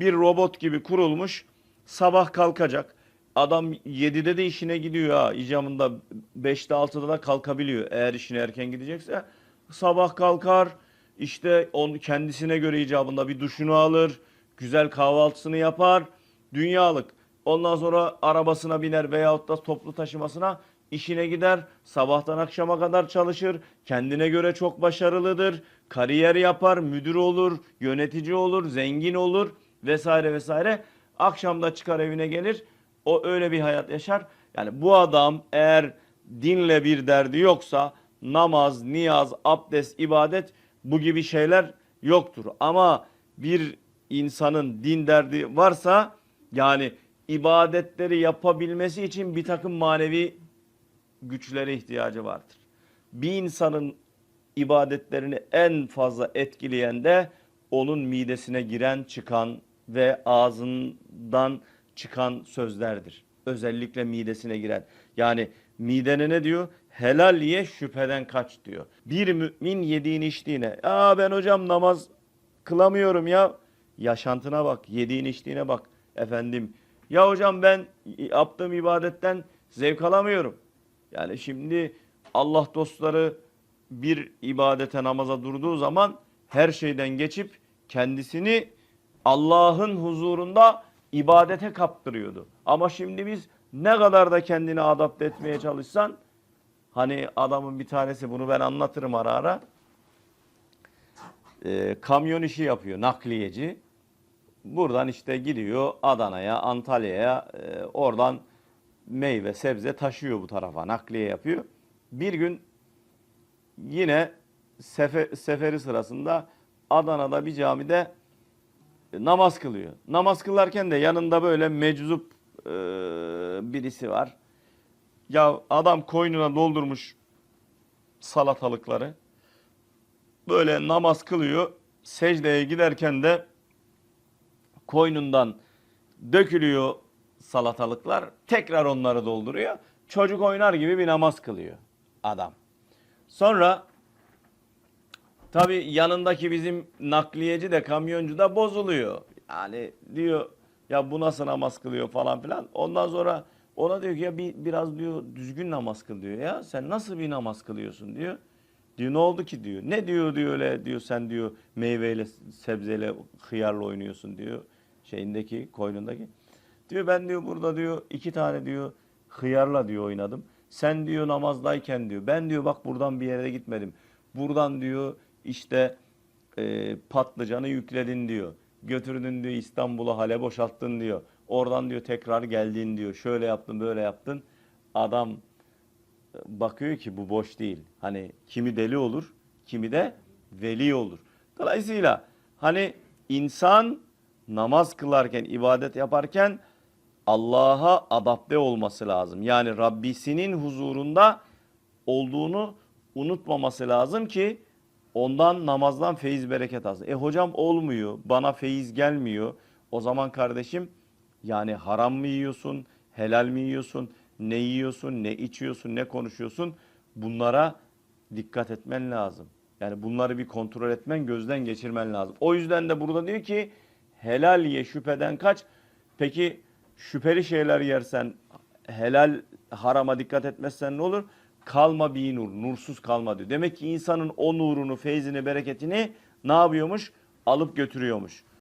bir robot gibi kurulmuş. Sabah kalkacak. Adam 7'de de işine gidiyor ha. İcamında 5'te 6'da da kalkabiliyor. Eğer işine erken gidecekse. Sabah kalkar. işte onu kendisine göre icabında bir duşunu alır. Güzel kahvaltısını yapar. Dünyalık. Ondan sonra arabasına biner veyahut da toplu taşımasına işine gider. Sabahtan akşama kadar çalışır. Kendine göre çok başarılıdır. Kariyer yapar, müdür olur, yönetici olur, zengin olur vesaire vesaire. Akşamda çıkar evine gelir. O öyle bir hayat yaşar. Yani bu adam eğer dinle bir derdi yoksa namaz, niyaz, abdest, ibadet bu gibi şeyler yoktur. Ama bir insanın din derdi varsa yani ibadetleri yapabilmesi için bir takım manevi güçlere ihtiyacı vardır. Bir insanın ibadetlerini en fazla etkileyen de onun midesine giren, çıkan ve ağzından çıkan sözlerdir. Özellikle midesine giren. Yani midene ne diyor? Helal ye şüpheden kaç diyor. Bir mümin yediğini içtiğine. Aa ben hocam namaz kılamıyorum ya. Yaşantına bak, yediğin içtiğine bak efendim. Ya hocam ben yaptığım ibadetten zevk alamıyorum. Yani şimdi Allah dostları bir ibadete namaza durduğu zaman her şeyden geçip kendisini Allah'ın huzurunda ibadete kaptırıyordu. Ama şimdi biz ne kadar da kendini adapte etmeye çalışsan hani adamın bir tanesi bunu ben anlatırım ara ara. Ee, kamyon işi yapıyor nakliyeci. Buradan işte gidiyor Adana'ya, Antalya'ya, e, oradan meyve, sebze taşıyor bu tarafa, nakliye yapıyor. Bir gün yine sefer, seferi sırasında Adana'da bir camide e, namaz kılıyor. Namaz kılarken de yanında böyle meczup e, birisi var. Ya adam koynuna doldurmuş salatalıkları. Böyle namaz kılıyor. Secdeye giderken de koynundan dökülüyor salatalıklar. Tekrar onları dolduruyor. Çocuk oynar gibi bir namaz kılıyor adam. Sonra tabii yanındaki bizim nakliyeci de kamyoncu da bozuluyor. Yani diyor ya bu nasıl namaz kılıyor falan filan. Ondan sonra ona diyor ki ya bir, biraz diyor düzgün namaz kıl diyor ya. Sen nasıl bir namaz kılıyorsun diyor. Diyor ne oldu ki diyor. Ne diyor diyor öyle diyor sen diyor meyveyle sebzeyle hıyarla oynuyorsun diyor. Şeyindeki koynundaki. Diyor ben diyor burada diyor iki tane diyor hıyarla diyor oynadım. Sen diyor namazdayken diyor ben diyor bak buradan bir yere gitmedim. Buradan diyor işte e, patlıcanı yükledin diyor. Götürdün diyor İstanbul'a hale boşalttın diyor. Oradan diyor tekrar geldin diyor. Şöyle yaptın böyle yaptın. Adam e, bakıyor ki bu boş değil. Hani kimi deli olur, kimi de veli olur. Dolayısıyla hani insan namaz kılarken, ibadet yaparken Allah'a adapte olması lazım. Yani Rabbisinin huzurunda olduğunu unutmaması lazım ki ondan namazdan feyiz bereket alsın. E hocam olmuyor, bana feyiz gelmiyor. O zaman kardeşim yani haram mı yiyorsun, helal mi yiyorsun, ne yiyorsun, ne içiyorsun, ne konuşuyorsun bunlara dikkat etmen lazım. Yani bunları bir kontrol etmen, gözden geçirmen lazım. O yüzden de burada diyor ki helal ye şüpheden kaç. Peki şüpheli şeyler yersen, helal harama dikkat etmezsen ne olur? Kalma bir nur, nursuz kalma diyor. Demek ki insanın o nurunu, feyzini, bereketini ne yapıyormuş? Alıp götürüyormuş.